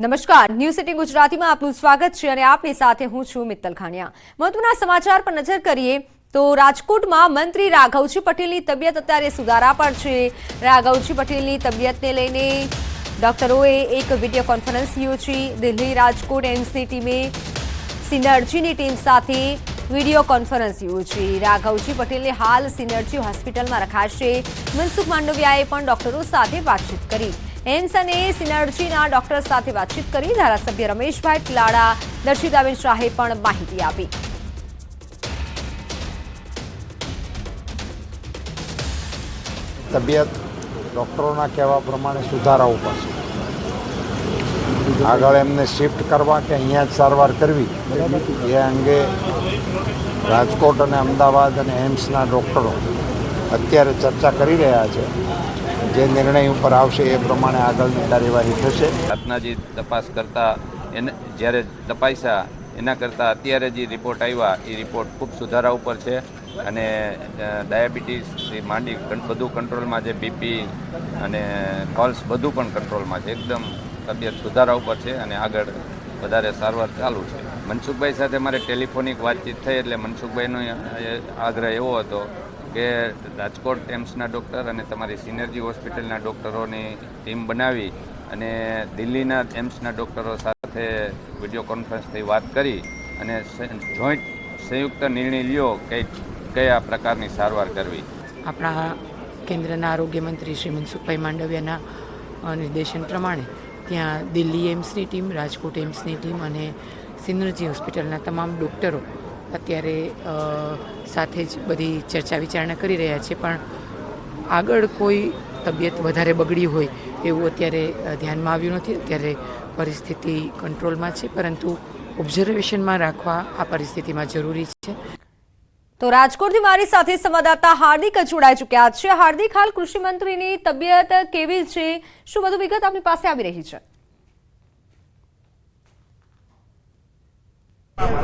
નમસ્કાર. News city ગુજરાતીમાં આપનું સ્વાગત છે અને આપની સાથે હું છું મિત્તલ ખાણિયા મહત્વના સમાચાર પર નજર કરીએ તો રાજકોટમાં મંત્રી રાઘવજી પટેલની તબિયત અત્યારે સુધારા પર છે. રાઘવજી પટેલની તબિયતને લઈને ડોક્ટરોએ એક વીડિયો કોન્ફરન્સ યોજી. દિલ્હી રાજકોટ એમ્સની ટીમે સિનર્જીની ટીમ સાથે વીડિયો કોન્ફરન્સ યોજી. રાઘવજી પટેલને હાલ સિનર્જી હોસ્પિટલમાં રખાશે. મનસુખ માંડવિયાએ પણ ડોક્ટરો સાથે વાતચીત કરી. એમ્સ અને સિનર્જીના ડોક્ટર સાથે વાતચીત કરી ધારાસભ્ય રમેશભાઈ પિલાડા દર્શિતાબેન શાહે પણ માહિતી આપી. તબિયત ડૉક્ટરોના કહેવા પ્રમાણે સુધારાઓ પડશે. આગળ એમને શિફ્ટ કરવા કે અહીંયા જ સારવાર કરવી, એ અંગે રાજકોટ અને અમદાવાદ અને એમ્સના ડૉક્ટરો અત્યારે ચર્ચા કરી રહ્યા છે. જે નિર્ણય ઉપર આવશે એ પ્રમાણે આગળની કાર્યવાહી થશે. રાતના તપાસ કરતા એને, જ્યારે તપાસ્યા, એના કરતાં અત્યારે જે રિપોર્ટ આવ્યા, એ રિપોર્ટ ખૂબ સુધારા ઉપર છે. અને ડાયાબિટીસથી માંડી બધું કંટ્રોલમાં છે, બીપી અને પલ્સ બધું પણ કંટ્રોલમાં છે. એકદમ તબિયત સુધારા ઉપર છે અને આગળ વધારે સારવાર ચાલુ છે. મનસુખભાઈ સાથે મારે ટેલિફોનિક વાતચીત થઈ એટલે મનસુખભાઈનો આગ્રહ એવો હતો કે રાજકોટ એમ્સના ડૉક્ટર અને તમારી સિનર્જી હોસ્પિટલના ડૉક્ટરોની ટીમ બનાવી અને દિલ્હીના એમ્સના ડૉક્ટરો સાથે વીડિયો કોન્ફરન્સથી વાત કરી અને જોઈન્ટ સંયુક્ત નિર્ણય લ્યો કે કયા પ્રકારની સારવાર કરવી. આપણા કેન્દ્રના આરોગ્ય મંત્રી શ્રી મનસુખભાઈ માંડવિયાના નિર્દેશન પ્રમાણે ત્યાં દિલ્હી એમ્સની ટીમ, રાજકોટ એમ્સની ટીમ અને સિનર્જી હોસ્પિટલના તમામ ડૉક્ટરો અત્યારે સાથે જ બધી ચર્ચા વિચારણા કરી રહ્યા છે, પણ આગળ કોઈ તબિયત વધારે બગડી હોય એવું અત્યારે ધ્યાનમાં આવ્યું નથી. અત્યારે પરિસ્થિતિ કંટ્રોલમાં છે, પરંતુ ઓબ્ઝર્વેશનમાં રાખવા આ પરિસ્થિતિમાં જરૂરી છે. તો રાજકોટથી મારી સાથે સંવાદદાતા હાર્દિક જોડાઈ ચૂક્યા છે. હાર્દિક, હાલ કૃષિ મંત્રીની તબિયત કેવી છે? શું બધું વિગત આપની પાસે આવી રહી છે?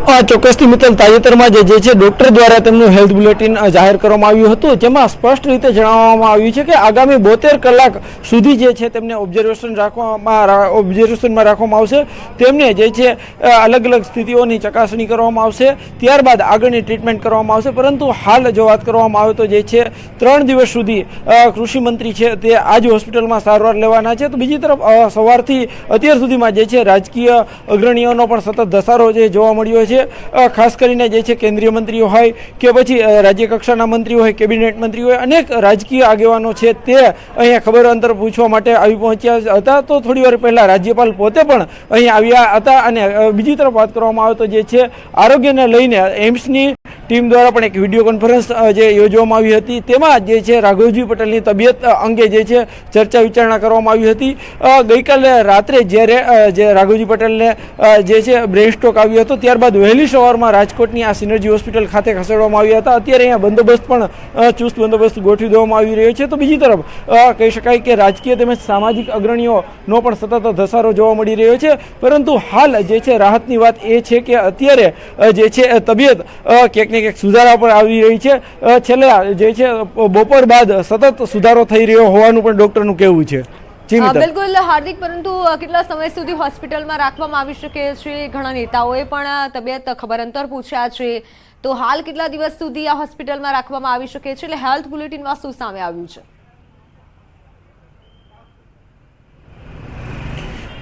ચોક્કસથી મિત્તલ તાજેતરમાં જે છે, ડૉક્ટર દ્વારા તેમનું હેલ્થ બુલેટિન જાહેર કરવામાં આવ્યું હતું. જેમાં સ્પષ્ટ રીતે જણાવવામાં આવ્યું છે કે આગામી બોતેર કલાક સુધી જે છે, તેમને ઓબ્ઝર્વેશન રાખવામાં ઓબ્ઝર્વેશનમાં રાખવામાં આવશે. તેમને જે છે અલગ અલગ સ્થિતિઓની ચકાસણી કરવામાં આવશે. ત્યારબાદ આગળની ટ્રીટમેન્ટ કરવામાં આવશે. પરંતુ હાલ જો વાત કરવામાં આવે તો જે છે, ત્રણ દિવસ સુધી કૃષિમંત્રી કૃષિ મંત્રી છે, તે આજ હોસ્પિટલમાં સારવાર લેવાના છે. તો બીજી તરફ સવારથી અત્યાર સુધીમાં જે છે, રાજકીય અગ્રણીઓનો પણ સતત ધસારો જે જોવા મળ્યો છે. અ, ખાસ કરીને જે છે કેન્દ્રીય મંત્રીઓ હોય કે પછી રાજ્ય કક્ષાના મંત્રીઓ હોય કેબિનેટ મંત્રી હોય અનેક રાજકીય આગેવાનો છે તે અહીંયા ખબર અંતર પૂછવા માટે આવી પહોંચ્યા હતા. તો થોડી વાર પહેલાં રાજ્યપાલ પોતે પણ અહીં આવ્યા હતા અને બીજી તરફ વાત કરવામાં આવે તો જે છે આરોગ્યને લઈને એમ્સની ટીમ દ્વારા પણ એક વીડિયો કોન્ફરન્સ જે યોજવામાં આવી હતી. તેમાં જે છે રાઘવજી પટેલની તબિયત અંગે જે છે ચર્ચા વિચારણા કરવામાં આવી હતી. ગઈકાલે રાત્રે જ્યારે જે રાઘવજી પટેલને જે છે બ્રેન સ્ટ્રોક આવ્યો હતો ત્યારબાદ વહેલી સવારમાં રાજકોટની આ સિનર્જી હોસ્પિટલ ખાતે ખસેડવામાં આવ્યા હતા. અત્યારે અહીંયા બંદોબસ્ત પણ ચુસ્ત બંદોબસ્ત ગોઠવી દેવામાં આવી રહ્યો છે. તો બીજી તરફ કહી શકાય કે રાજકીય તેમજ સામાજિક અગ્રણીઓનો પણ સતત ધસારો જોવા મળી રહ્યો છે. પરંતુ હાલ જે છે, રાહતની વાત એ છે કે અત્યારે જે છે, તબિયત ક્યાંક ને ક્યાંક સુધારા પર આવી રહી છે. છેલ્લા, જે છે બપોર બાદ સતત સુધારો થઈ રહ્યો હોવાનું પણ ડૉક્ટરનું કહેવું છે. બિલકુલ હાર્દિક પરંતુ કેટલા સમય સુધી હોસ્પિટલમાં રાખવામાં આવી શકે છે ઘણા નેતાઓએ પણ તબિયત ખબર અંતર પૂછ્યા છે. તો હાલ કેટલા દિવસ સુધી આ હોસ્પિટલમાં રાખવામાં આવી શકે છે? એટલે હેલ્થ બુલેટિનમાં શું સામે આવ્યું છે?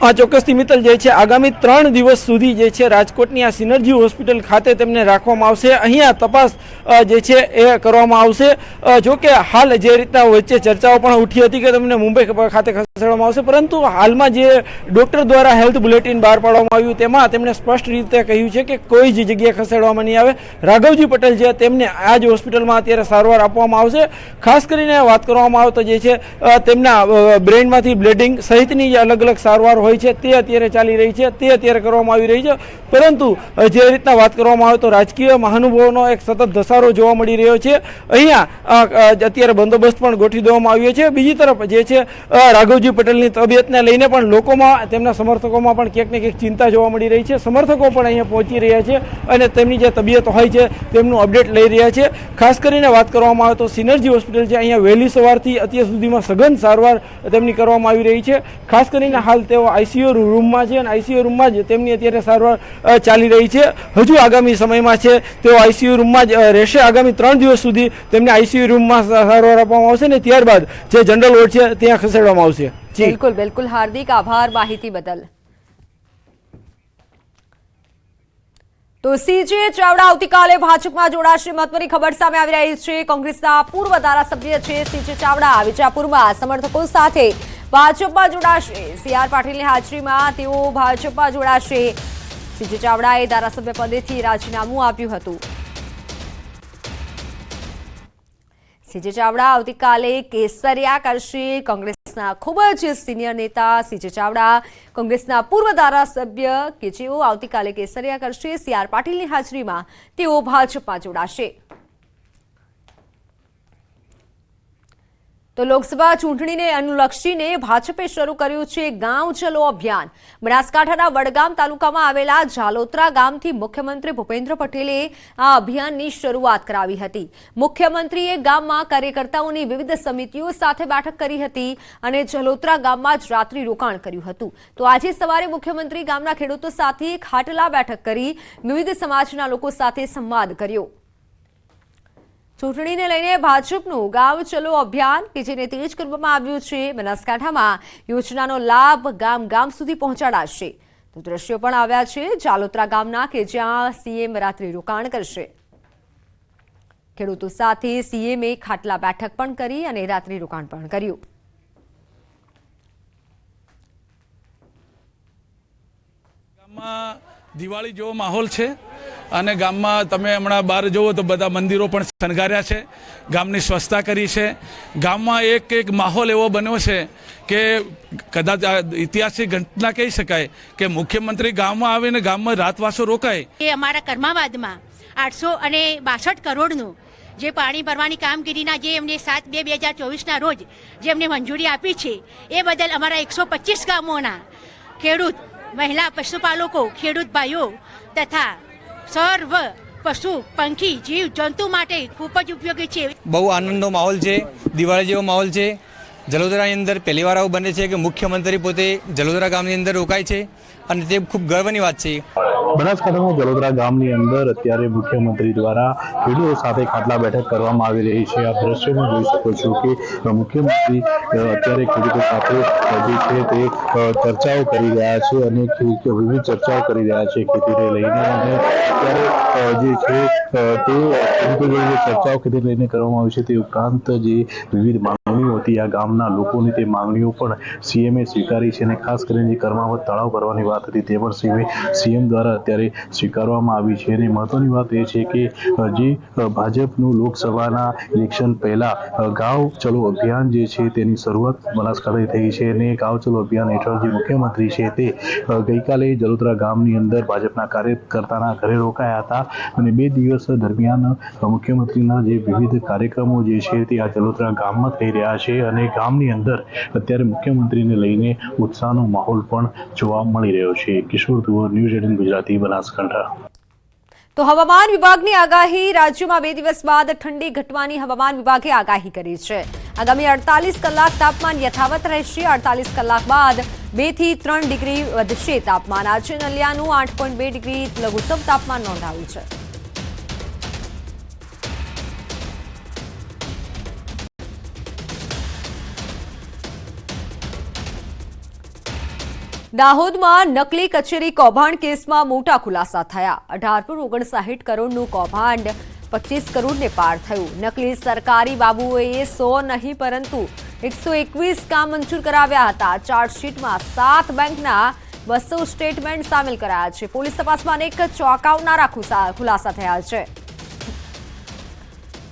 આ ચોક્કસથી મિત્તલ જે છે. આગામી ત્રણ દિવસ સુધી જે છે રાજકોટની આ સિનર્જી હોસ્પિટલ ખાતે તેમને રાખવામાં આવશે. અહીંયા તપાસ જે છે એ કરવામાં આવશે. જોકે હાલ જે રીતના વચ્ચે ચર્ચાઓ પણ ઉઠી હતી કે તેમને મુંબઈ ખાતે ખસેડવામાં આવશે. પરંતુ હાલમાં જે ડૉક્ટર દ્વારા હેલ્થ બુલેટિન બહાર પાડવામાં આવ્યું, તેમાં તેમણે સ્પષ્ટ રીતે કહ્યું છે કે કોઈ જ જગ્યાએ ખસેડવામાં નહીં આવે. રાઘવજી પટેલ છે તેમને આ જ હોસ્પિટલમાં અત્યારે સારવાર આપવામાં આવશે. ખાસ કરીને વાત કરવામાં આવે તો જે છે તેમના બ્રેઇનમાંથી બ્લેડિંગ સહિતની જે અલગ અલગ સારવાર હોય છે, તે અત્યારે ચાલી રહી છે, તે અત્યારે કરવામાં આવી રહી છે. પરંતુ જે રીતના વાત કરવામાં આવે તો રાજકીય મહાનુભાવોનો એક સતત ધસારો જોવા મળી રહ્યો છે. અહીંયા અત્યારે બંદોબસ્ત પણ ગોઠવી દેવામાં આવ્યો છે. બીજી તરફ જે છે રાઘવજી પટેલની તબિયતને લઈને પણ લોકોમાં, તેમના સમર્થકોમાં પણ ક્યાંક ને ક્યાંક ચિંતા જોવા મળી રહી છે. સમર્થકો પણ અહીંયા પહોંચી રહ્યા છે અને તેમની જે તબિયત હોય છે, તેમનું અપડેટ લઈ રહ્યા છે. ખાસ કરીને વાત કરવામાં આવે તો સિનર્જી હોસ્પિટલ છે, અહીંયા વહેલી સવારથી અત્યાર સુધીમાં સઘન સારવાર તેમની કરવામાં આવી રહી છે. ખાસ કરીને હાલ તેઓ આઈસીયુ રૂમમાં છે અને આઈસીયુ રૂમમાં જ તેમની અત્યારે સારવાર ચાલી રહી છે. હજુ આગામી સમયમાં છે, તેઓ આઈસીયુ રૂમમાં જ રહેશે. આગામી ત્રણ દિવસ સુધી તેમને આઈસીયુ રૂમમાં સારવાર આપવામાં આવશે ને ત્યારબાદ જે જનરલ વોર્ડ છે, ત્યાં ખસેડવામાં આવશે. બિલકુલ બિલકુલ. હાર્દિક આભાર માહિતી બદલ. તો સીજે ચાવડા આવતીકાલે ભાજપમાં જોડાશે. મહત્વની ખબર સામે આવી રહી છે. કોંગ્રેસના પૂર્વ ધારાસભ્ય છે સીજે ચાવડા. વિજાપુરમાં સમર્થકો સાથે ભાજપમાં જોડાશે. સીઆર પાટીલની હાજરીમાં તેઓ ભાજપમાં જોડાશે. સીજે ચાવડાએ ધારાસભ્ય પદેથી રાજીનામું આપ્યું હતું. સીજે ચાવડા આવતીકાલે કેસરિયા કરશે. કોંગ્રેસના ખૂબ જ સિનિયર નેતા સીજે ચાવડા, કોંગ્રેસના પૂર્વ ધારાસભ્ય કે જેઓ આવતીકાલે કેસરિયા કરશે, સી આર પાટીલની હાજરીમાં તેઓ ભાજપમાં જોડાશે. તો લોકસભા ચૂંટણીને અનુલક્ષીને ભાજપે શરૂ કર્યું છે ગાંવ ચલો અભિયાન. બનાસકાંઠાના વડગામ તાલુકામાં આવેલા જાલોત્રા ગામથી મુખ્યમંત્રી ભૂપેન્દ્ર પટેલે આ અભિયાનની શરૂઆત કરાવી હતી. મુખ્યમંત્રીએ ગામમાં કાર્યકર્તાઓની વિવિધ સમિતિઓ સાથે બેઠક કરી હતી અને જલોત્રા ગામમાં જ રાત્રિ રોકાણ કર્યું હતું. તો આજે સવારે મુખ્યમંત્રી ગામના ખેડૂતો સાથે ખાટલા બેઠક કરી વિવિધ સમાજના લોકો સાથે સંવાદ કર્યો. ચૂંટણીને લઈને ભાજપનું ગામ ચલો અભિયાન કે જેને તેજ કરવામાં આવ્યું છે, બનાસકાંઠામાં યોજનાનો લાભ ગામ ગામ સુધી પહોંચાડાશે. તો દ્રશ્યો પણ આવ્યા છે ચાલોત્રા ગામના કે જ્યાં સીએમ રાત્રિ રોકાણ કરશે. ખેડૂતો સાથે સીએમએ ખાટલા બેઠક પણ કરી અને રાત્રિ રોકાણ પણ કર્યું. દિવાળી જેવો માહોલ છે. અને ગામમાં તમે હમણાં બહાર જુઓ તો બધા મંદિરો પણ શણગાર્યા છે, ગામની સ્વચ્છતા કરી છે. ગામમાં એક એક માહોલ એવો બન્યો છે કે કદાચ ઐતિહાસિક ઘટના કહી શકાય કે મુખ્યમંત્રી ગામમાં આવીને ગામમાં રાતવાસો રોકાય. એ અમારા કર્માવાદમાં આઠસો અને બાસઠ કરોડનું જે પાણી ભરવાની કામગીરીના જે એમને સાત બે બે હજાર ચોવીસના રોજ જે એમને મંજૂરી આપી છે, એ બદલ અમારા એકસો પચીસ ગામોના ખેડૂત, મહિલા, પશુપાલકો, ખેડૂત ભાઈઓ તથા સર્વ પશુ, પંખી, જીવ, જંતુ માટે ખૂબ જ ઉપયોગી છે. બહુ આનંદનો માહોલ છે, દિવાળી જેવો માહોલ છે. જલોદરાની અંદર પહેલી આવું બને છે કે મુખ્યમંત્રી પોતે જલોદરા ગામની અંદર રોકાય છે અને તે ખૂબ ગર્વની વાત છે. બનાસકાંઠાના જલોદરા ગામની અંદર અત્યારે મુખ્યમંત્રી દ્વારા ખેડૂતો સાથે ખાટલા બેઠક કરવામાં આવી રહી છે. આ દ્રશ્યમાં જોઈ શકો છો કે મુખ્યમંત્રી અત્યારે ખેડૂતો સાથે જે છે તે ચર્ચાઓ કરી રહ્યા છે અને વિવિધ ચર્ચાઓ કરી રહ્યા છે ખેતીને લઈને અને અત્યારે જે છે તે ખેડૂતો ચર્ચાઓ ખેતી લઈને કરવામાં આવી છે તે ઉપરાંત જે વિવિધ હતી. આ ગામના લોકોની તે માંગણીઓ પણ સીએમએ સ્વીકારી છે અને ખાસ કરીને જે કર્માવત તળાવ કરવાની વાત હતી તે પણ સીએમ સીએમ દ્વારા અત્યારે સ્વીકારવામાં આવી છે. અને મહત્વની વાત એ છે કે જે ભાજપનું લોકસભાના ઇલેક્શન પહેલા ગાંવ ચલો અભિયાન જે છે તેની શરૂઆત બનાસકાંઠાએ થઈ છે અને ગાંવ ચલો અભિયાન હેઠળ જે મુખ્યમંત્રી છે તે ગઈકાલે જલોદરા ગામની અંદર ભાજપના કાર્યકર્તાના ઘરે રોકાયા હતા. અને બે દિવસ દરમિયાન મુખ્યમંત્રીના જે વિવિધ કાર્યક્રમો જે છે તે આ જલોદરા ગામમાં થઈ રહ્યા છે. અને ગામની અંદર અત્યારે મુખ્યમંત્રીને લઈને ઉત્સાહનો માહોલ પણ જોવા મળી રહ્યો છે. કિશોર દુઓ ન્યૂઝ એટીન ગુજરાતી, બનાસકાંઠા. તો હવામાન વિભાગની આગાહી, રાજ્યમાં બે દિવસ બાદ ઠંડી ઘટવાની હવામાન વિભાગે આગાહી કરી છે. આગામી અડતાલીસ કલાક તાપમાન યથાવત રહેશે. અડતાલીસ કલાક બાદ બેથી ત્રણ ડિગ્રી વધશે તાપમાન. આજે નલિયાનું આઠ પોઈન્ટ બે ડિગ્રી લઘુત્તમ તાપમાન નોંધાયું છે. દાહોદમાં નકલી કચેરી કૌભાંડ કેસમાં મોટા ખુલાસા થયા. અઢાર પોઈન્ટ ઓગણસાઠ કરોડનું કૌભાંડ પચીસ કરોડને પાર થયું. નકલી સરકારી બાબુઓએ સો નહીં, પરંતુ એકસો એકવીસ કામ મંજૂર કરાવ્યા હતા. ચાર્જશીટમાં સાત બેંકના બસો સ્ટેટમેન્ટ સામેલ કરાયા છે. પોલીસ તપાસમાં અનેક ચોંકાવનારા ખુલાસા થયા છે.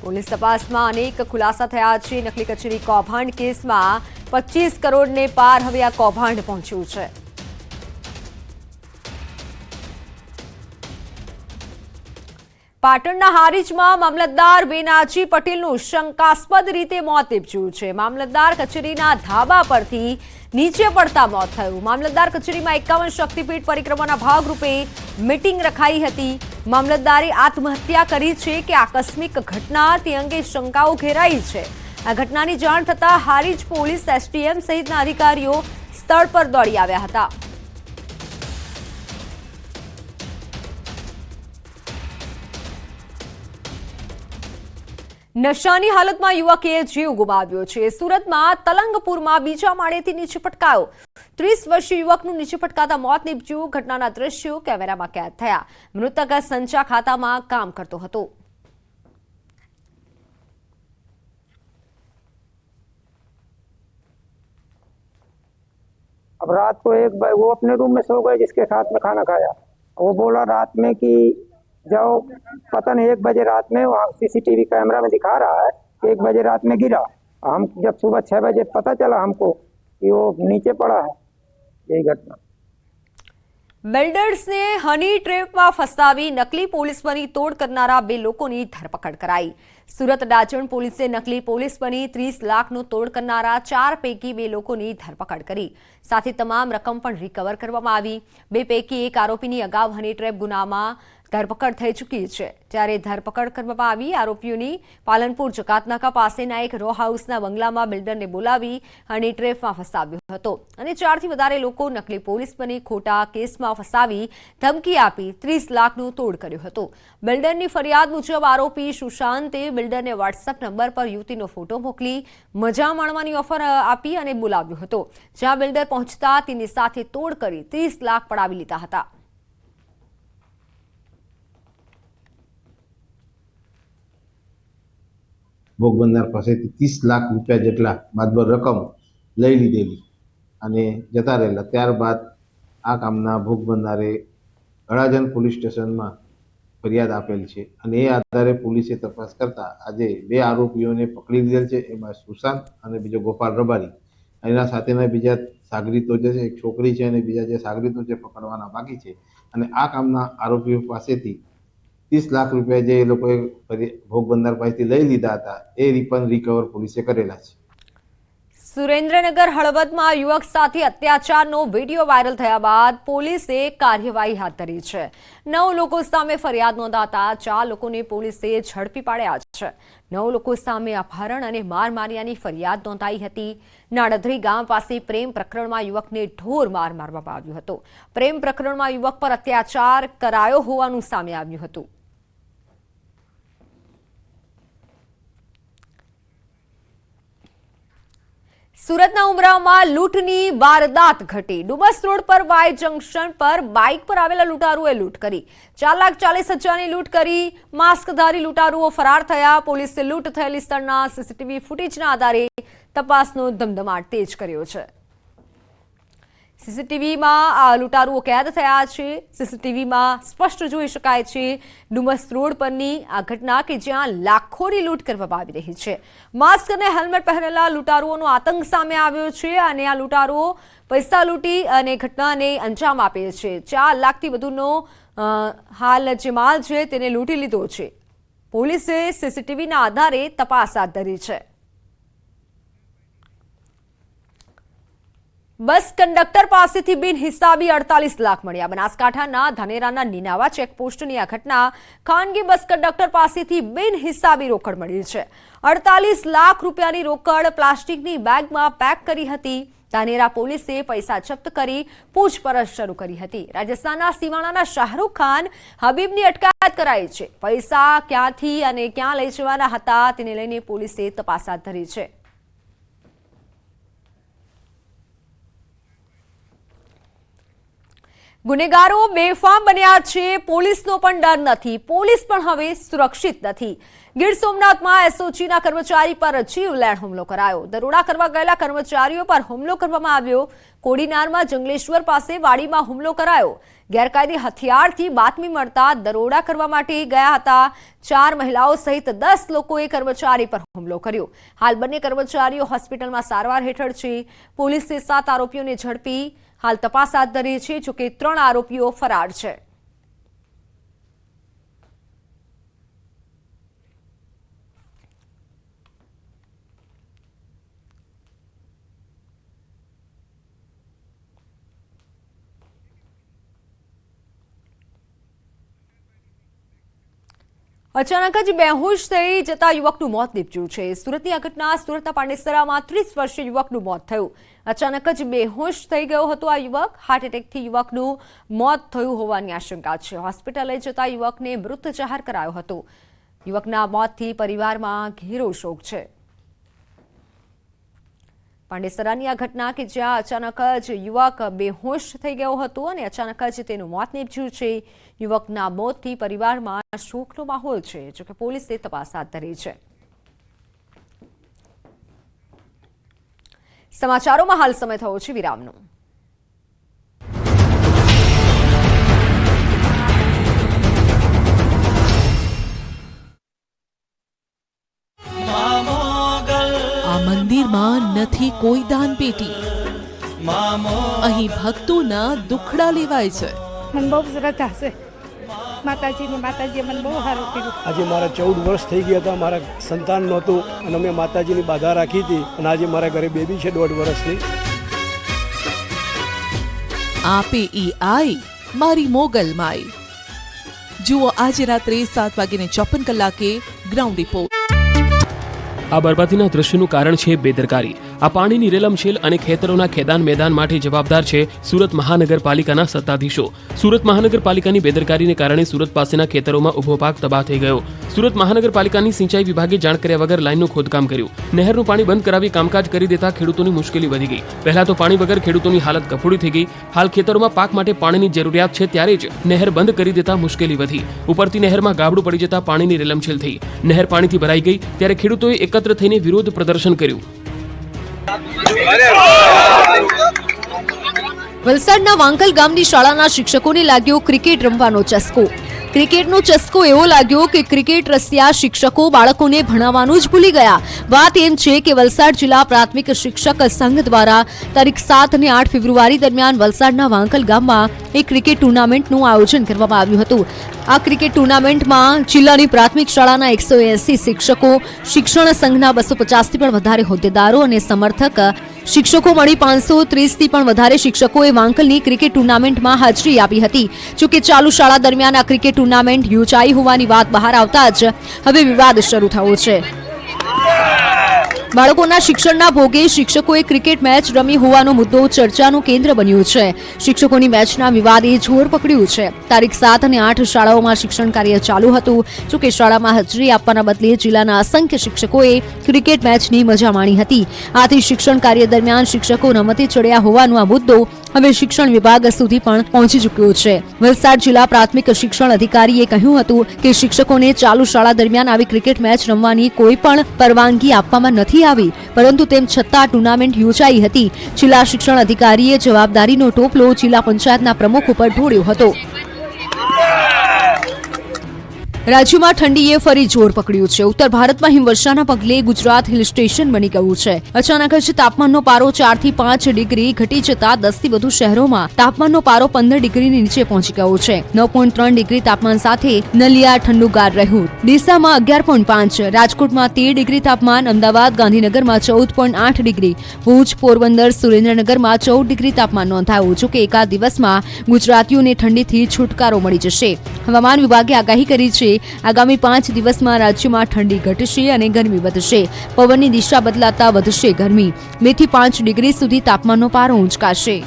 પોલીસ તપાસમાં અનેક ખુલાસા થયા છે. નકલી કચેરી કૌભાંડ કેસમાં પચીસ કરોડને પાર હવે આ કૌભાંડ પહોંચ્યું છે. પાટણના હારીજમાં મામલતદાર બેનાજી પટેલનું શંકાસ્પદ રીતે મોત નીપજ્યું છે. મામલતદાર કચેરીના ધાબા પરથી નીચે પડતા મોત થયું. મામલતદાર કચેરીમાં એકાવન શક્તિપીઠ પરિક્રમાના ભાગરૂપે મીટિંગ રખાઈ હતી. મામલતદારે આત્મહત્યા કરી છે કે આકસ્મિક ઘટના તે અંગે શંકાઓ ઘેરાઈ છે. આ ઘટનાની જાણ થતાં હારીજ પોલીસ એસટીએમ સહિતના અધિકારીઓ સ્થળ પર દોડી આવ્યા હતા. નશાની હાલતમાં યુવકે જીવ ગુમાવ્યો છે સુરતમાં તલંગપુરમાં બીજા માળેથી નીચે પટકાયો ત્રીસ વર્ષીય યુવકનું નીચે પટકાતા મોત નીપજ્યું ઘટનાના દ્રશ્યો કેમેરામાં કેદ થયા મૃતક સંચા ખાતામાં કામ કરતો હતો अब रात को एक ब- वो अपने रूम में सो गए जिसके साथ में खाना खाया वो बोला रात में कि जाओ पता नहीं एक बजे रात में वहाँ सीसीटीवी कैमरा में दिखा रहा है कि एक बजे रात में गिरा हम जब सुबह छह बजे पता चला हमको कि वो नीचे पड़ा है यही घटना બિલ્ડર્સને હની ટ્રેપમાં ફસાવી નકલી પોલીસ બની તોડ કરનારા બે લોકોની ધરપકડ કરાઈ સુરત ડાચણ પોલીસે નકલી પોલીસ બની ત્રીસ લાખનો તોડ કરનારા ચાર પૈકી બે લોકોની ધરપકડ કરી સાથે તમામ રકમ પણ રિકવર કરવામાં આવી બે પૈકી એક આરોપીની અગાઉ હની ટ્રેપ ગુનામાં ધરપકડ થઈ ચૂકી છે. ત્યારે ધરપકડ કરવામાં આવી, આરોપીઓની પાલનપુર જકાતનાકા પાસેના એક રો હાઉસના બંગલામાં બિલ્ડરને બોલાવી હની ટ્રેપમાં ફસાવ્યો હતો. અને ચારથી વધારે લોકો નકલી પોલીસ બની ખોટા કેસમાં ફસાવી ધમકી આપી ત્રીસ લાખનું તોડ કર્યો હતો. બિલ્ડરની ફરિયાદ મુજબ આરોપી સુશાંતે બિલ્ડરને વોટ્સએપ નંબર પર યુવતીનો ફોટો મોકલી, મજા માણવાની ઓફર આપી અને બોલાવ્યો હતો. જ્યાં બિલ્ડર પહોંચતા તેની સાથે તોડ કરી ત્રીસ લાખ પડાવી લીધા હતા. ભોગ બનનાર પાસેથી ત્રીસ લાખ રૂપિયા જેટલા બાદબર રકમ લઈ લીધેલી અને જતા રહેલા. ત્યારબાદ આ કામના ભોગ બનનારે અડાજણ પોલીસ સ્ટેશનમાં ફરિયાદ આપેલ છે અને એ આધારે પોલીસે તપાસ કરતા આજે બે આરોપીઓને પકડી લીધેલ છે. એમાં સુશાંત અને બીજો ગોપાલ રબારી. એના સાથેના બીજા સાગરીતો જે છે, એક છોકરી છે અને બીજા જે સાગરીતો છે, પકડવાના બાકી છે અને આ કામના આરોપીઓ પાસેથી ત્રીસ લાખ રૂપિયા જે લોકોએ ભોગ બનનાર પાસેથી લઈ લીધા હતા એ રિપન રિકવર પોલીસે કરેલા છે. સુરેન્દ્રનગર હળવદમાં યુવક સાથે અત્યાચારનો વીડિયો વાયરલ થયા બાદ પોલીસે કાર્યવાહી હાથ ધરી છે. નવ લોકો સામે ફરિયાદ નોંધાતા ચાર લોકોને પોલીસે ઝડપી પાડ્યા છે. નવ લોકો સામે અપહરણ અને માર માર્યાની ફરિયાદ નોંધાઈ હતી. નાડધરી ગામ પાસે પ્રેમ પ્રકરણમાં યુવકને ઢોર માર મારવામાં આવ્યો હતો. પ્રેમ પ્રકરણમાં યુવક પર અત્યાચાર કરાયો હોવાનું સામે આવ્યું હતું. સુરતના ઉમરાવમાં લૂંટની વારદાત ઘટી. ડુમસ રોડ પર વાય જંકશન પર બાઇક પર આવેલા લૂંટારુએ લૂંટ કરી. ચાર લાખ ચાલીસ હજારની લૂંટ કરી. માસ્કધારી લૂંટારુઓ ફરાર થયા. પોલીસે લૂંટ થયેલી સ્થળના સીસીટીવી ફૂટેજના આધારે તપાસનો ધમધમાટ તેજ કર્યો છે. સીસીટીવીમાં, આ લૂંટારુઓ કેદ થયા છે. સીસીટીવીમાં સ્પષ્ટ જોઈ શકાય છે, ડુમસ રોડ પરની આ ઘટના કે જ્યાં લાખોની લૂંટ કરવામાં આવી રહી છે. માસ્ક અને હેલ્મેટ પહેરેલા લૂંટારુઓનો આતંક સામે આવ્યો છે અને આ લૂંટારુઓ પૈસા લૂંટી અને ઘટનાને અંજામ આપે છે. ચાર લાખથી વધુનો હાલ જે માલ છે તેને લૂંટી લીધો છે. પોલીસે સીસીટીવીના આધારે તપાસ હાથ ધરી છે. બસ કંડક્ટર પાસેથી બિન હિસાબી અડતાલીસ લાખ મળ્યા. બનાસકાંઠાના ધાનેરાના નીનાવા ચેકપોસ્ટની આ ઘટના ખાનગી બસ કંડક્ટર પાસેથી બિન હિસાબી રોકડ મળી છે. અડતાલીસ લાખ રૂપિયાની રોકડ પ્લાસ્ટિકની બેગમાં પેક કરી હતી. ધાનેરા પોલીસે પૈસા જપ્ત કરી પૂછપરછ શરૂ કરી હતી. રાજસ્થાનના સીવાણાના શાહરૂખ ખાન હબીબની અટકાયત કરાઈ છે. પૈસા ક્યાંથી અને ક્યાં લઈ જવાના હતા તેને લઈને પોલીસે તપાસ હાથ ધરી છે. ગુનેગારો બેફામ બન્યા છે, પોલીસનો પણ ડર નથી. પોલીસ પણ હવે સુરક્ષિત નથી. ગીર સોમનાથમાં એસઓજીના કર્મચારી પર જીવલેણ હુમલો કરાયો. દરોડા કરવા ગયેલા કર્મચારીઓ પર હુમલો કરવામાં આવ્યો. કોડીનારમાં જંગલેશ્વર પાસે વાડીમાં હુમલો કરાયો. ગેરકાયદે હથિયારથી બાતમી મળતા દરોડા કરવા માટે ગયા હતા. ચાર મહિલાઓ સહિત દસ લોકોએ કર્મચારી પર હુમલો કર્યો. હાલ બંને કર્મચારીઓ હોસ્પિટલમાં સારવાર હેઠળ છે. પોલીસે સાત આરોપીઓને ઝડપી હાલ તપાસ હાથ ધરી છે જોકે ત્રણ આરોપીઓ ફરાર છે. અચાનક જ બેહોશ થઈ જતા યુવકનું મોત નીપજ્યું છે. સુરતની આ ઘટના સુરતના પાંડેસરામાં ત્રીસ વર્ષીય યુવકનું મોત થયું. અચાનક જ બેહોશ થઈ ગયો હતો આ યુવક. હાર્ટ એટેકથી યુવકનું મોત થયું હોવાની આશંકા છે. હોસ્પિટલે જતા યુવકને મૃત જાહેર કરાયો હતો. યુવકના મોતથી પરિવારમાં ઘેરો શોક છે. પાંડેસરાની આ ઘટના કે જ્યાં અચાનક જ યુવક બેહોશ થઈ ગયો હતો અને અચાનક જ તેનું મોત નીપજ્યું છે. યુવકના મોતથી પરિવારમાં શોકનો માહોલ છે જોકે પોલીસે તપાસ હાથ ધરી છે. સમાચારોમાં હાલ સમય થયો છે વિરામનો. મંદિરમાં નથી કોઈ દાન પેટી. અહીં ભક્તોના દુખડા લેવાય છે. મને બહુ શ્રદ્ધા છે. માતાજીને માતાજીએ મને બહુ સારું કર્યું આજે મારા ચૌદ વર્ષ થઈ ગયા હતા મારા સંતાન નહોતું અને અમે માતાજીની બાધા રાખી હતી અને આજે મારા ઘરે બેબી છે દોઢ વર્ષની. આપે ઈ આઈ મારી મોગલ માઈ. જુઓ આજે રાત્રે સાત વાગીને ચોપન કલાકે ગ્રાઉન્ડ રિપોર્ટ. આ બરબાદીના દ્રશ્યનું કારણ છે બેદરકારી. આ પાણીની રેલમશીલ અને ખેતરોના ખેદાન મેદાન માટે જવાબદાર છે સુરત મહાનગરપાલિકાના સત્તાધીશો. સુરત મહાનગરપાલિકાની બેદરકારીને કારણે સુરત પાસેના ખેતરોમાં ઊભો પાક તબાહ થઈ ગયો. સુરત મહાનગરપાલિકાની સિંચાઈ વિભાગે જાણ કર્યા વગર લાઇનનું ખોદકામ કર્યું. નહેરનું પાણી બંધ કરાવી કામકાજ કરી દેતા ખેડૂતોની મુશ્કેલી વધી ગઈ. પહેલા તો પાણી વગર ખેડૂતોની હાલત કફોડી થઈ ગઈ. હાલ ખેતરોમાં પાક માટે પાણીની જરૂરિયાત છે ત્યારે જ નહેર બંધ કરી દેતા મુશ્કેલી વધી. ઉપરથી નહેરમાં ગાબડું પડી જતા પાણીની રેલમછેલ થઈ. નહેર પાણીથી ભરાઈ ગઈ, ત્યારે ખેડૂતોએ એકત્ર થઈને વિરોધ પ્રદર્શન કર્યું. વલસાડના વાંકલ ગામની શાળાના શિક્ષકોને લાગ્યો ક્રિકેટ રમવાનો ચસ્કો. ક્રિકેટનો ચસ્કો એવો લાગ્યો કે ક્રિકેટ રસિયા શિક્ષકો બાળકોને ભણાવવાનું જ ભૂલી ગયા. વાત એમ છે કે વલસાડ જિલ્લા પ્રાથમિક શિક્ષક સંઘ દ્વારા તારીખ સાત અને આઠ ફેબ્રુઆરી દરમિયાન વલસાડના વાંકલ ગામમાં એક ક્રિકેટ ટુર્નામેન્ટનું આયોજન કરવામાં આવ્યું હતું. આ ક્રિકેટ ટુર્નામેન્ટમાં જિલ્લાની પ્રાથમિક શાળાના એકસો એસી શિક્ષકો, શિક્ષણ સંઘના બસો પચાસથી પણ વધારે હોદ્દેદારો અને સમર્થક શિક્ષકો મળી પાંચસો ત્રીસથી પણ વધારે શિક્ષકોએ વાંકલની ક્રિકેટ ટુર્નામેન્ટમાં હાજરી આપી હતી. જોકે ચાલુ શાળા દરમિયાન આ ક્રિકેટ ટુર્નામેન્ટ યોજાઈ હોવાની વાત બહાર આવતા જ હવે વિવાદ શરૂ થયો છે. બાળકોના શિક્ષણના ભોગે શિક્ષકોએ ક્રિકેટ મેચ રમી હોવાનો મુદ્દો ચર્ચાનું કેન્દ્ર બન્યું છે. શિક્ષકોની મેચના વિવાદે જોર પકડ્યું છે. તારીખ સાત અને આઠ શાળાઓમાં શિક્ષણ કાર્ય ચાલુ હતું. જોકે શાળામાં હાજરી આપવાના બદલે જિલ્લાના અસંખ્ય શિક્ષકોએ ક્રિકેટ મેચની મજા માણી હતી. આથી શિક્ષણ કાર્ય દરમિયાન શિક્ષકો રમતે ચડ્યા હોવાનો આ મુદ્દો હવે શિક્ષણ વિભાગ સુધી પણ પહોંચી ચૂક્યો છે. વલસાડ જિલ્લા પ્રાથમિક શિક્ષણ અધિકારીએ કહ્યું હતું કે શિક્ષકોને ચાલુ શાળા દરમિયાન આવી ક્રિકેટ મેચ રમવાની કોઈ પણ પરવાનગી આપવામાં નથી આવી, પરંતુ તેમ છતાં ટુર્નામેન્ટ યોજાઈ હતી. જિલ્લા શિક્ષણ અધિકારીએ જવાબદારીનો ટોપલો જિલ્લા પંચાયતના પ્રમુખ ઉપર ઢોળ્યો હતો. રાજ્યમાં ઠંડીએ ફરી જોર પકડ્યું છે. ઉત્તર ભારતમાં હિમવર્ષાના પગલે ગુજરાત હિલ સ્ટેશન બની ગયું છે. અચાનક જ તાપમાનનો પારો ચારથી પાંચ ડિગ્રી ઘટી જતા દસથી વધુ શહેરોમાં તાપમાનનો પારો પંદર ડિગ્રીની નીચે પહોંચી ગયો છે. નવ પોઈન્ટ ત્રણ ડિગ્રી તાપમાન સાથે નલિયા ઠંડુગાર રહ્યું. ડીસામાં અગિયાર પોઈન્ટ પાંચ, રાજકોટમાં તેર ડિગ્રી તાપમાન, અમદાવાદ, ગાંધીનગરમાં ચૌદ પોઈન્ટ આઠ ડિગ્રી, ભુજ, પોરબંદર, સુરેન્દ્રનગરમાં ચૌદ ડિગ્રી તાપમાન નોંધાયું જોકે એકાદ દિવસમાં ગુજરાતીઓને ઠંડીથી છુટકારો મળી જશે. હવામાન વિભાગે આગાહી કરી છે આગામી પાંચ દિવસમાં રાજ્યમાં ઠંડી ઘટશે અને ગરમી વધશે. પવનની દિશા બદલાતા વધશે ગરમી. બેથી પાંચ ડિગ્રી સુધી તાપમાનનો પારો ઊંચકાશે.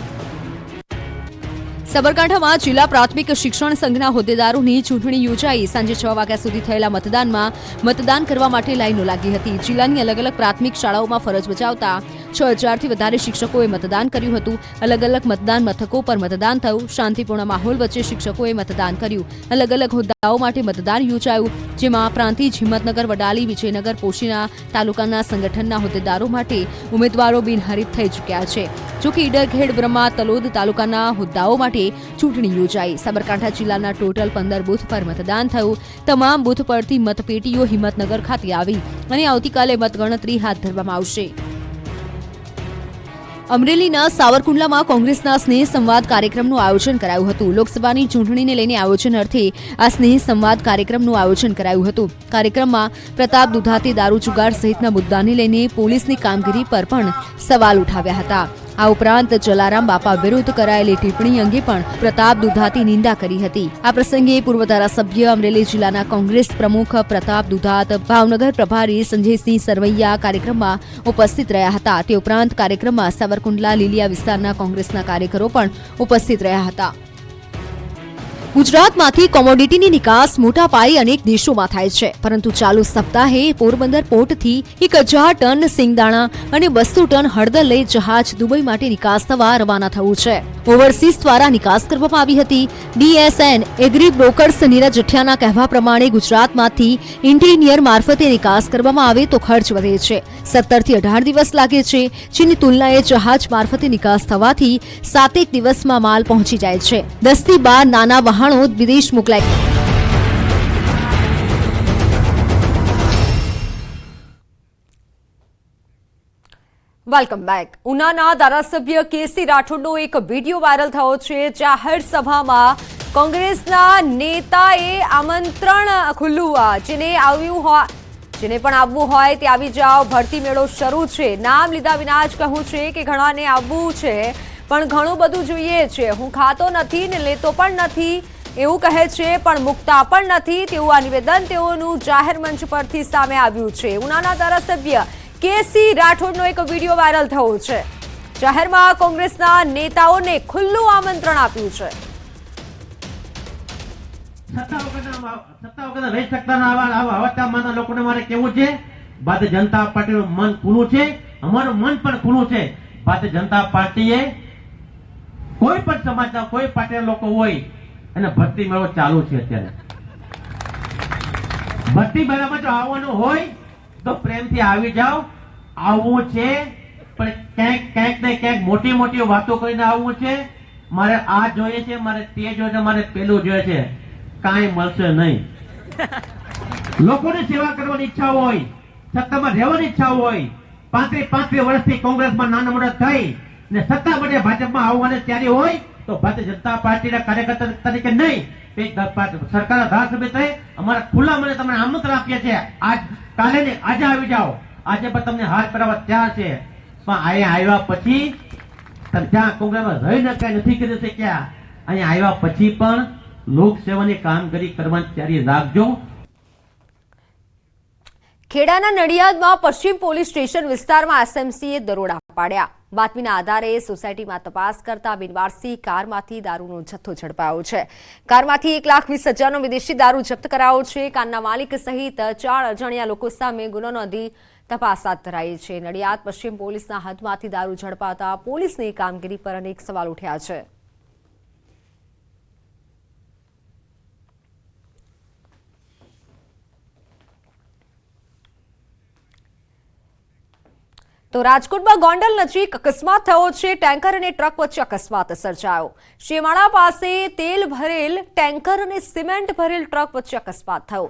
સાબરકાંઠામાં જિલ્લા પ્રાથમિક શિક્ષણ સંઘના હોદ્દેદારોની ચૂંટણી યોજાઈ. સાંજે છ વાગ્યા સુધી થયેલા મતદાનમાં મતદાન કરવા માટે લાઈનો લાગી હતી. જિલ્લાની અલગ અલગ પ્રાથમિક શાળાઓમાં ફરજ બજાવતા છ હજારથી વધારે શિક્ષકોએ મતદાન કર્યું હતું. અલગ અલગ મતદાન મથકો પર મતદાન થયું. શાંતિપૂર્ણ માહોલ વચ્ચે શિક્ષકોએ મતદાન કર્યું. અલગ અલગ હોદ્દાઓ માટે મતદાન યોજાયું, જેમાં પ્રાંતિજ હિંમતનગર, વડાલી, વિજયનગર, પોશીના તાલુકાના સંગઠનના હોદ્દેદારો માટે ઉમેદવારો બિનહરીફ થઈ ચૂક્યા છે. જોકે ઈડરખેડ બ્રહ્મા તલોદ તાલુકાના હોદ્દાઓ માટે ચૂંટણી યોજાઈ. સાબરકાંઠા જિલ્લાના ટોટલ પંદર બૂથ પર મતદાન થયું. તમામ બૂથ પરથી મતપેટીઓ હિંમતનગર ખાતે આવી અને આવતીકાલે મતગણતરી હાથ ધરવામાં આવશે. અમરેલીના સાવરકુંડલામાં કોંગ્રેસના સ્નેહ સંવાદ કાર્યક્રમનું આયોજન કરાયું હતું. લોકસભાની ચૂંટણીને લઈને આયોજન અર્થે આ સ્નેહ સંવાદ કાર્યક્રમનું આયોજન કરાયું હતું. કાર્યક્રમમાં પ્રતાપ દુધાતી દારૂ જુગાર સહિતના મુદ્દાને લઈને પોલીસની કામગીરી પર પણ સવાલ ઉઠાવ્યા હતા. આ ઉપરાંત જલારામ બાપા વિરુદ્ધ કરાયેલી ટિપ્પણી અંગે પણ પ્રતાપ દુધાતી નિંદા કરી હતી. આ પ્રસંગે પૂર્વ ધારાસભ્ય અમરેલી જિલ્લાના કોંગ્રેસ પ્રમુખ પ્રતાપ દુધાત, ભાવનગર પ્રભારી સંજયસિંહ સરવૈયા કાર્યક્રમમાં ઉપસ્થિત રહ્યા હતા. તે ઉપરાંત કાર્યક્રમમાં સાવરકુંડલા, લીલિયા વિસ્તારના કોંગ્રેસના કાર્યકરો પણ ઉપસ્થિત રહ્યા હતા. ગુજરાતમાંથી કોમોડિટીની નિકાસ મોટા પાયે અનેક દેશોમાં થાય છે. પરંતુ ચાલુ સપ્તાહે પોરબંદર પોર્ટથી એક હજાર ટન સિંગદાણા અને બસો ટન હળદર લઈ જહાજ દુબઈ માટે નિકાસ થવા રવાના થયું છે. ઓવરસીઝ દ્વારા નિકાસ કરવામાં આવી હતી. ડીએસએન, એગ્રી બ્રોકર્સ નીરજ જઠિયાના કહેવા પ્રમાણે ગુજરાતમાંથી ઇન્ટિનિયર મારફતે નિકાસ કરવામાં આવે તો ખર્ચ વધે છે. સત્તરથી અઢાર દિવસ લાગે છે. જેની તુલનાએ જહાજ મારફતે નિકાસ થવાથી સાતેક દિવસમાં માલ પહોંચી જાય છે. દસથી બાર નાના વહાણો વિદેશ મોકલાય. વેલકમ બેક ઉનાના ધારાસભ્ય કેસી રાઠોડનો એક વીડિયો વાયરલ થયો છે, જાહેર સભામાં કોંગ્રેસના નેતાએ આમંત્રણ ખુલ્લું જેને આવ્યું હોય, જેને પણ આવવું હોય તે આવી જાઓ. ભરતી મેળો શરૂ છે. નામ લીધા વિના જ કહું છે કે ઘણાને આવવું છે, પણ ઘણું બધું જોઈએ છે. હું ખાતો નથી ને લેતો પણ નથી. એવું કહે છે, પણ મુકતા પણ નથી. તેવું આ નિવેદન તેઓનું જાહેર મંચ પરથી સામે આવ્યું છે. ઉનાના ધારાસભ્ય કેસી રાઠોડનો એક વીડિયો વાયરલ થયો છે. જાહેરમાં કોંગ્રેસના નેતાઓને ખુલ્લું આમંત્રણ આપ્યું છે. કેવું છે, ભારતીય જનતા પાર્ટીનું મન ખુલ્લું છે. અમારું મન પણ ખુલ્લું છે. ભારતીય જનતા પાર્ટીએ કોઈ પણ સમાજના કોઈ પાર્ટીના લોકો હોય એને ભરતી મેળો ચાલુ છે અત્યારે. ભરતી મેળામાં જો આવવાનું હોય તો પ્રેમથી આવી જાઓ. આવવું છે, પણ ક્યાંક ક્યાંક ને ક્યાંક મોટી મોટી વાતો કરીને આવવું છે. મારે આ જોઈએ છે, મારે તે જોઈએ મારે પેલું જોઈએ છે. કાંઈ મળશે નહીં. લોકોની સેવા કરવાની ઈચ્છા હોય, સત્તામાં રહેવાની ઈચ્છા હોય, પાંત્રીસ પાંત્રીસ વર્ષથી કોંગ્રેસમાં નાના મોટા થઈ ને સત્તા માટે ભાજપમાં આવવાની તૈયારી હોય તો ભારતીય જનતા પાર્ટીના કાર્યકર્તા તરીકે નહીં સરકારના થઈ અમારા ખુલ્લા મને તમને આમંત્રણ આપીએ છીએ. આજ કાલે ને આજે આવી જાઓ. આજે પણ તમને હાથ કરાવવા ત્યાં છે. પણ અહીંયા આવ્યા પછી તમે જ્યાં કોંગ્રેસમાં રહી ન કઈ નથી કરી શક્યા. અહીંયા આવ્યા પછી પણ લોકસેવાની કામગીરી કરવાની તૈયારી રાખજો. ખેડાના નડિયાદમાં પશ્ચિમ પોલીસ સ્ટેશન વિસ્તારમાં એસએમસીએ દરોડા પાડ્યા. બાતમીના આધારે સોસાયટીમાં તપાસ કરતા બિનવારસી કારમાંથી દારૂનો જથ્થો ઝડપાયો છે. કારમાંથી એક લાખ વીસ હજારનો વિદેશી દારૂ જપ્ત કરાયો છે. કારના માલિક સહિત ચાર અજાણ્યા લોકો સામે ગુનો નોંધી તપાસ હાથ ધરાઈ છે. નડિયાદ પશ્ચિમ પોલીસના હાથમાંથી દારૂ ઝડપાતા પોલીસની કામગીરી પર અનેક સવાલ ઉઠ્યા છે. તો રાજકોટમાં ગોંડલ નજીક અકસ્માત થયો છે. ટેન્કર અને ટ્રક વચ્ચે અકસ્માત સર્જાયો. શેમાળા પાસે તેલ ભરેલ ટેન્કર અને સિમેન્ટ ભરેલ ટ્રક વચ્ચે અકસ્માત થયો.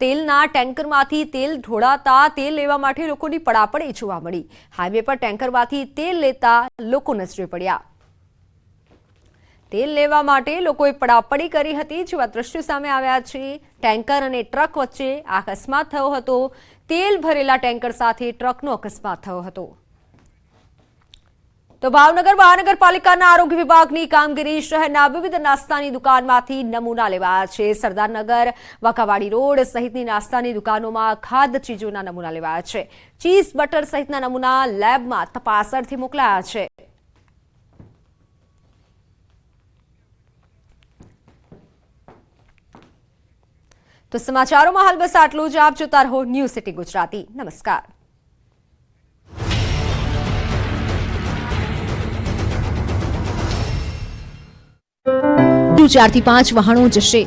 તેલના ટેન્કરમાંથી તેલ ઢોળાતા તેલ લેવા માટે લોકોની પડાપડી જોવા મળી. હાઈવે પર ટેન્કરમાંથી તેલ લેતા લોકો નજરે પડ્યા. તેલ લેવા માટે લોકોએ પડાપડી કરી હતી. જેવા દ્રશ્યો સામે આવ્યા છે. ટેન્કર અને ટ્રક વચ્ચે આ અકસ્માત થયો હતો. તેલ ભરેલા ટેન્કર સાથે ટ્રકનો અકસ્માત થયો હતો. તો ભાવનગર મહાનગરપાલિકાના આરોગ્ય વિભાગની કામગીરી શહેરના વિવિધ નાસ્તાની દુકાનમાંથી નમૂના લેવાયા છે. સરદારનગર વાકાવાડી રોડ સહિતની નાસ્તાની દુકાનોમાં ખાદ્ય ચીજોના નમૂના લેવાયા છે. ચીઝ બટર સહિતના નમૂના લેબમાં તપાસ અર્થે મોકલાયા છે. તો સમાચારોમાં હાલ બસ આટલું જ. આપ જોતા રહો ન્યૂઝ સિટી ગુજરાતી. નમસ્કાર. ચારથી પાંચ વાહનો જશે.